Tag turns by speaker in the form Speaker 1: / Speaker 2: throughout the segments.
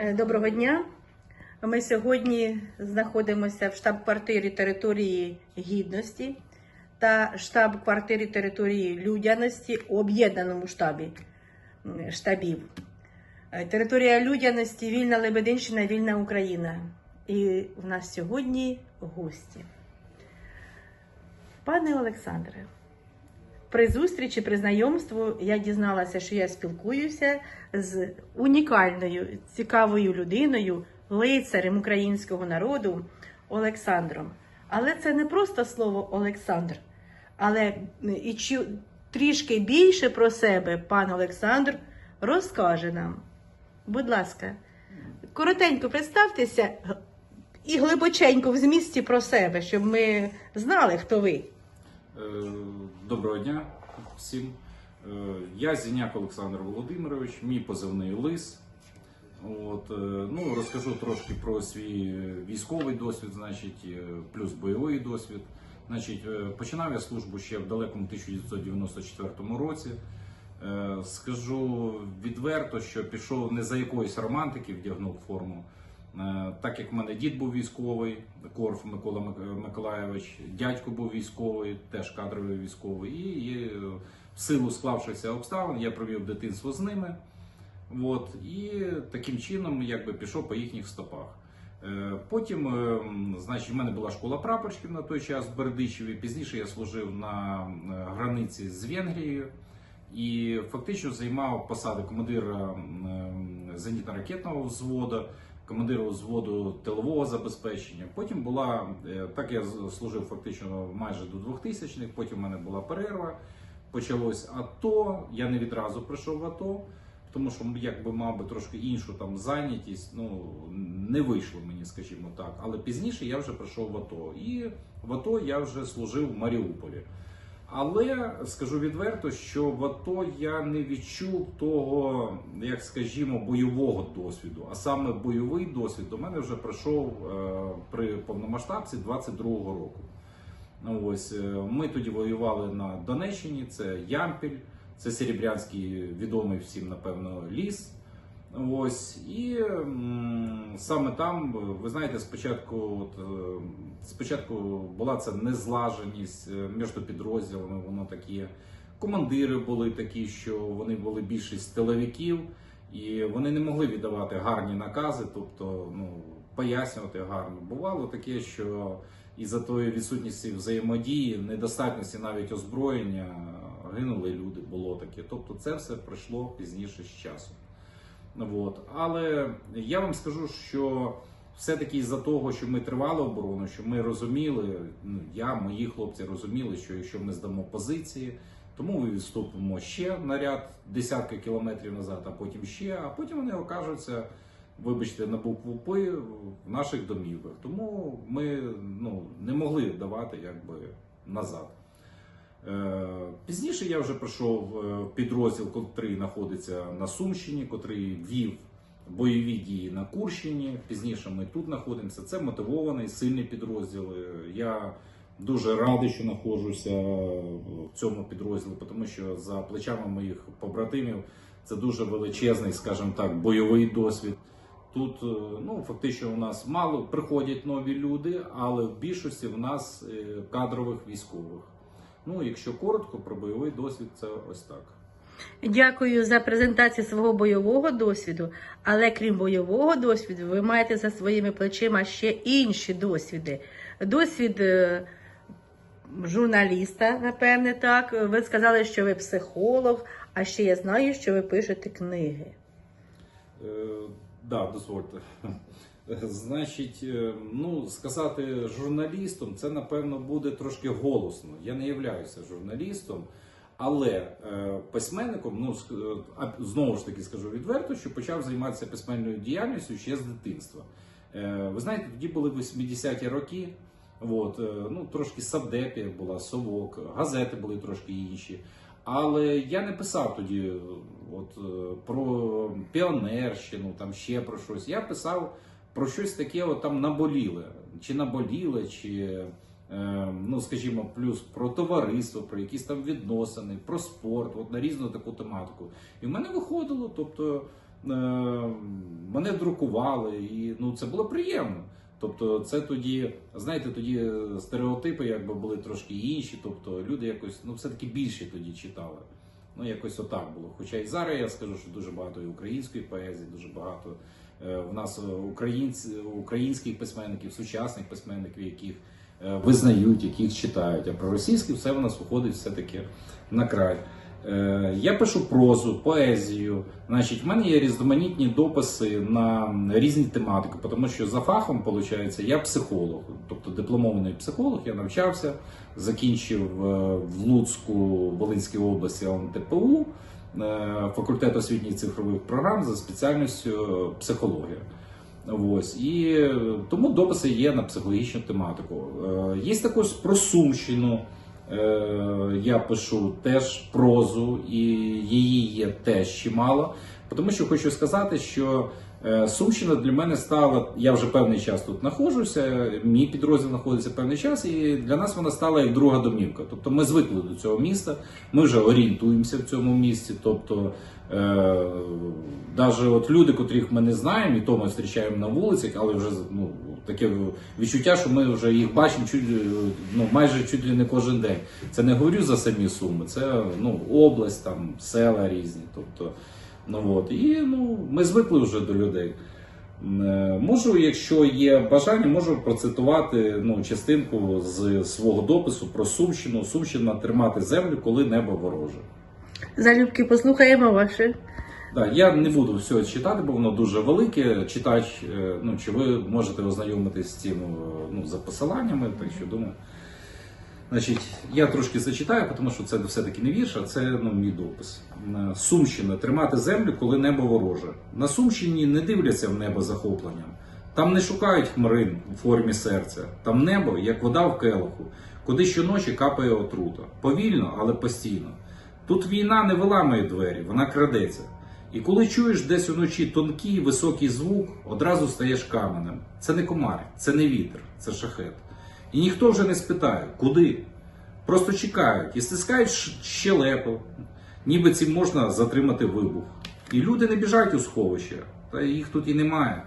Speaker 1: Е, Доброго дня. Ми сьогодні знаходимося в штаб-квартирі території гідності та штаб-квартирі території людяності у об'єднаному штабі штабів. Е, Територія людяності вільна Лебединщина, вільна Україна. І в нас сьогодні гості. Пане Олександре, при зустрічі, при знайомству я дізналася, що я спілкуюся з унікальною, цікавою людиною, лицарем українського народу Олександром. Але це не просто слово Олександр, але і чу- трішки більше про себе пан Олександр розкаже нам. Будь ласка, коротенько представтеся і глибоченько в змісті про себе, щоб ми знали, хто ви.
Speaker 2: Е, Доброго дня всім. Е, Я Зіняк Олександр Володимирович, мій позивний Лис. От, е, ну, розкажу трошки про свій військовий досвід, значить, плюс бойовий досвід. Значить, починав я службу ще в далекому 1994 році. Скажу відверто, що пішов не за якоїсь романтики, вдягнув форму. Е, Так як в мене дід був військовий, Корф Микола Мик- Миколайович, дядько був військовий, теж кадровий військовий, і е, в силу склавшихся обставин я провів дитинство з ними. От, і таким чином якби пішов по їхніх стопах. Е, Потім, е, значить, в мене була школа прапорщиків на той час в Бердичеві. Пізніше я служив на границі з Венгрією і фактично займав посади командира зенітно-ракетного взводу, командира взводу тилового забезпечення. Потім була е, так я служив фактично майже до 2000-х, Потім в мене була перерва. Почалось АТО. Я не відразу прийшов в АТО, тому що якби мав би трошки іншу там зайнятість. Ну не вийшло мені, скажімо так. Але пізніше я вже прийшов в АТО. І в АТО я вже служив в Маріуполі. Але скажу відверто, що в АТО я не відчув того, як скажімо, бойового досвіду. А саме бойовий досвід до мене вже пройшов е, при повномасштабці 22-го року. Ну, Ось е, ми тоді воювали на Донеччині. Це Ямпіль, це Серебрянський відомий всім, напевно, ліс. Ось і саме там, ви знаєте, спочатку, от, е, спочатку була ця незлаженість е, між підрозділами, воно такі. Командири були такі, що вони були більшість тиловиків, і вони не могли віддавати гарні накази, тобто ну, пояснювати гарно. Бувало таке, що із-за тої відсутності взаємодії, недостатності навіть озброєння, гинули люди, було таке. Тобто це все пройшло пізніше з часом. От. Але я вам скажу, що все-таки із-за того, що ми тривали оборону, що ми розуміли, ну, я, мої хлопці розуміли, що якщо ми здамо позиції, тому ми відступимо ще на ряд десятки кілометрів назад, а потім ще, а потім вони окажуться, вибачте, на букву П в наших домівках. Тому ми ну, не могли давати якби назад. Е, Пізніше я вже пройшов е, підрозділ, який знаходиться на Сумщині, котрий вів бойові дії на Курщині. Пізніше ми тут знаходимося. Це мотивований, сильний підрозділ. Е, Я дуже радий, що знаходжуся в цьому підрозділі, тому що за плечами моїх побратимів це дуже величезний, скажімо так, бойовий досвід. Тут ну фактично у нас мало приходять нові люди, але в більшості в нас кадрових військових. Ну, якщо коротко про бойовий досвід, це ось так.
Speaker 1: Дякую за презентацію свого бойового досвіду. Але крім бойового досвіду, ви маєте за своїми плечима ще інші досвіди. Досвід е, журналіста, напевне, так. Ви сказали, що ви психолог, а ще я знаю, що ви пишете книги.
Speaker 2: Е, да, дозвольте. Значить, е, ну сказати журналістом, це напевно буде трошки голосно. Я не являюся журналістом, але е, письменником, ну знову ж таки скажу відверто, що почав займатися письменною діяльністю ще з дитинства. Е, ви знаєте, тоді були 80-ті роки. От, ну, трошки Савдепія була, Совок, газети були трошки інші. Але я не писав тоді е, от, е, про піонерщину, там ще про щось. Я писав про щось таке, от, там наболіле, чи наболіле, чи, е, ну, скажімо, плюс про товариство, про якісь там відносини, про спорт, от, на різну таку тематику. І в мене виходило, тобто мене друкували, і ну, це було приємно. Тобто, це тоді, знаєте, тоді стереотипи якби були трошки інші. Тобто люди якось ну, все-таки більше тоді читали. Ну, якось отак було. Хоча і зараз я скажу, що дуже багато і української поезії, дуже багато е, в нас е, українць, українських письменників, сучасних письменників, яких е, визнають, яких читають. А про російське все в нас виходить все-таки на край. Е, Я пишу прозу, поезію. Значить, в мене є різноманітні дописи на різні тематики, тому що за фахом, виходить, я психолог, тобто дипломований психолог, я навчався, закінчив е, в Луцьку, Волинській області ЛНТПУ, е, факультет освітніх цифрових програм за спеціальністю психологія. Ось і тому дописи є на психологічну тематику. Є також про Сумщину. Е, Я пишу теж прозу, і її є теж чимало. Тому що хочу сказати, що е, Сумщина для мене стала. Я вже певний час тут знаходжуся. Мій підрозділ знаходиться певний час, і для нас вона стала як друга домівка. Тобто ми звикли до цього міста, ми вже орієнтуємося в цьому місті. Тобто, е, навіть от люди, котрих ми не знаємо, і то ми зустрічаємо на вулицях, але вже ну, таке відчуття, що ми вже їх бачимо чуть, е, ну, майже чуть ли не кожен день. Це не говорю за самі суми, це ну, область, там, села різні. Тобто, ну, от. І ну, ми звикли вже до людей. Е, Можу, якщо є бажання, можу процитувати ну, частинку з свого допису про Сумщину. Сумщина тримати землю, коли небо вороже.
Speaker 1: Залюбки послухаємо ваше.
Speaker 2: Да, я не буду все читати, бо воно дуже велике. Читач, е, ну чи ви можете ознайомитись з цим е, ну, за посиланнями, так що думаю. Значить, я трошки зачитаю, тому що це все-таки не вірш, а це ну, мій допис. Сумщина тримати землю, коли небо вороже. На Сумщині не дивляться в небо захопленням. Там не шукають хмарин у формі серця. Там небо, як вода в келиху, куди щоночі капає отрута. Повільно, але постійно. Тут війна не виламує двері, вона крадеться. І коли чуєш десь уночі тонкий високий звук, одразу стаєш каменем. Це не комар, це не вітер, це шахет. І ніхто вже не спитає, куди. Просто чекають і стискають щелепу, ніби цим можна затримати вибух. І люди не біжать у сховище, та їх тут і немає.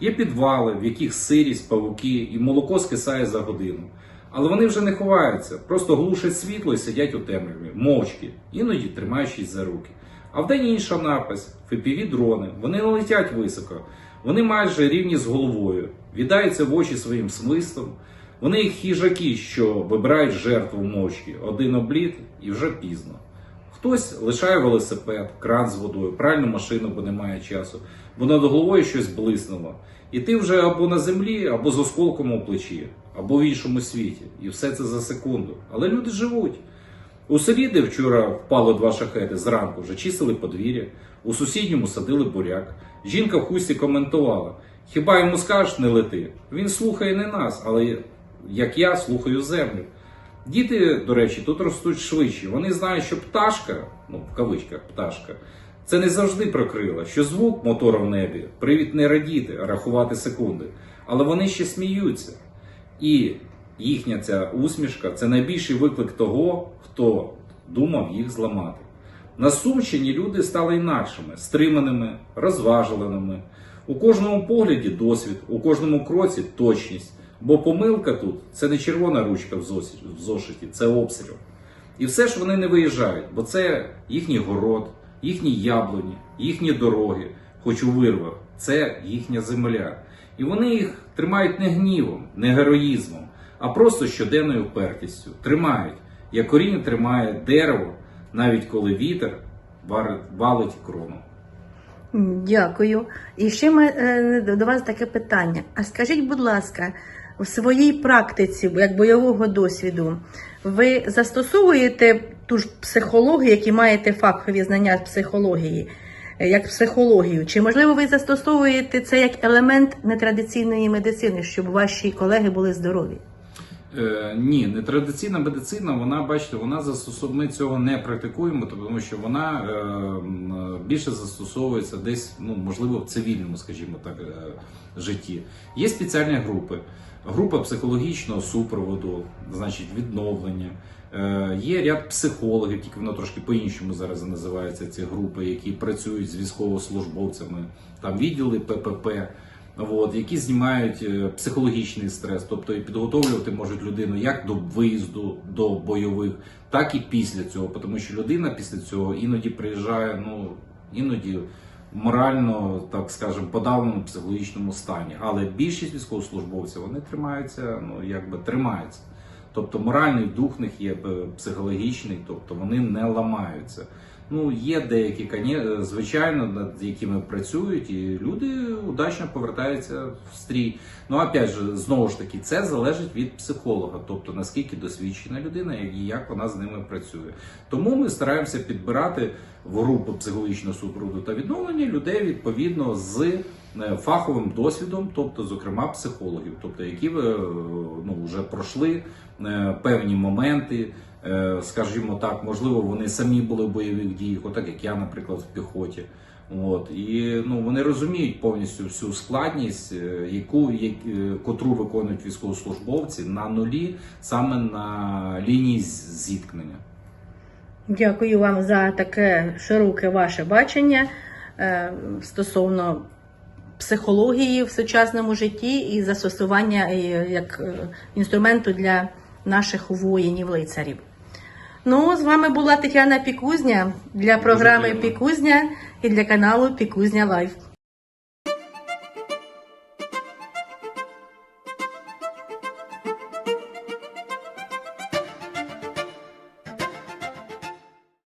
Speaker 2: Є підвали, в яких сирість, павуки, і молоко скисає за годину. Але вони вже не ховаються, просто глушать світло і сидять у темряві, мовчки, іноді тримаючись за руки. А вдень інша напис fpv дрони. Вони не летять високо, вони майже рівні з головою, віддаються в очі своїм смислом. Вони як хижаки, що вибирають жертву мовчки, один обліт і вже пізно. Хтось лишає велосипед, кран з водою, пральну машину, бо немає часу, бо над головою щось блиснуло. І ти вже або на землі, або з осколком у плечі, або в іншому світі. І все це за секунду. Але люди живуть. У селі, вчора впало два шахети зранку, вже чистили подвір'я, у сусідньому садили буряк. Жінка в хусті коментувала: хіба йому скажеш не лети? Він слухає не нас, але як я слухаю землю. Діти, до речі, тут ростуть швидше. Вони знають, що пташка, ну в кавичках пташка, це не завжди про крила, що звук мотора в небі, привід не радіти, а рахувати секунди. Але вони ще сміються. І їхня ця усмішка це найбільший виклик того, хто думав їх зламати. На Сумщині люди стали інакшими, стриманими, розваженими. У кожному погляді досвід, у кожному кроці точність. Бо помилка тут це не червона ручка в зошиті, це обстріл. І все ж вони не виїжджають, бо це їхній город, їхні яблуні, їхні дороги, хоч у вирвах, це їхня земля. І вони їх тримають не гнівом, не героїзмом, а просто щоденною впертістю. Тримають, як корінь тримає дерево, навіть коли вітер валить крону.
Speaker 1: Дякую. І ще е, до вас таке питання. А скажіть, будь ласка, у своїй практиці, як бойового досвіду, ви застосовуєте ту ж психологію, які маєте фахові знання з психології, е, як психологію? Чи можливо ви застосовуєте це як елемент нетрадиційної медицини, щоб ваші колеги були здорові?
Speaker 2: Е, ні, нетрадиційна медицина, вона, бачите, вона застосов... ми цього не практикуємо, тому що вона е, більше застосовується десь, ну можливо, в цивільному, скажімо так, е, житті. Є спеціальні групи. група психологічного супроводу, значить відновлення. Е, Є ряд психологів, тільки воно трошки по-іншому зараз називаються ці групи, які працюють з військовослужбовцями, там відділи ППП, от, які знімають е, психологічний стрес, тобто і підготовлювати можуть людину як до виїзду до бойових, так і після цього. Тому що людина після цього іноді приїжджає, ну іноді морально, так скажемо, подавленому психологічному стані. Але більшість військовослужбовців вони тримаються, ну якби тримаються. Тобто моральний дух в них є е, психологічний, тобто вони не ламаються. Ну, є деякі, коні- звичайно, над якими працюють, і люди удачно повертаються в стрій. Ну, опять же, знову ж таки, це залежить від психолога, тобто наскільки досвідчена людина і як вона з ними працює. Тому ми стараємося підбирати в групу психологічного супроводу та відновлення людей відповідно з е, фаховим досвідом, тобто, зокрема, психологів, тобто які е, ну, вже пройшли е, певні моменти. Е, Скажімо так, можливо, вони самі були в бойових діях, отак як я, наприклад, в піхоті. От і ну вони розуміють повністю всю складність, е, яку як, е, котру виконують військовослужбовці на нулі, саме на лінії зіткнення.
Speaker 1: Дякую вам за таке широке ваше бачення стосовно психології в сучасному житті і застосування як інструменту для наших воїнів-лицарів. Ну, з вами була Тетяна Пікузня для програми. Пікузня і для каналу Пікузня Лайф.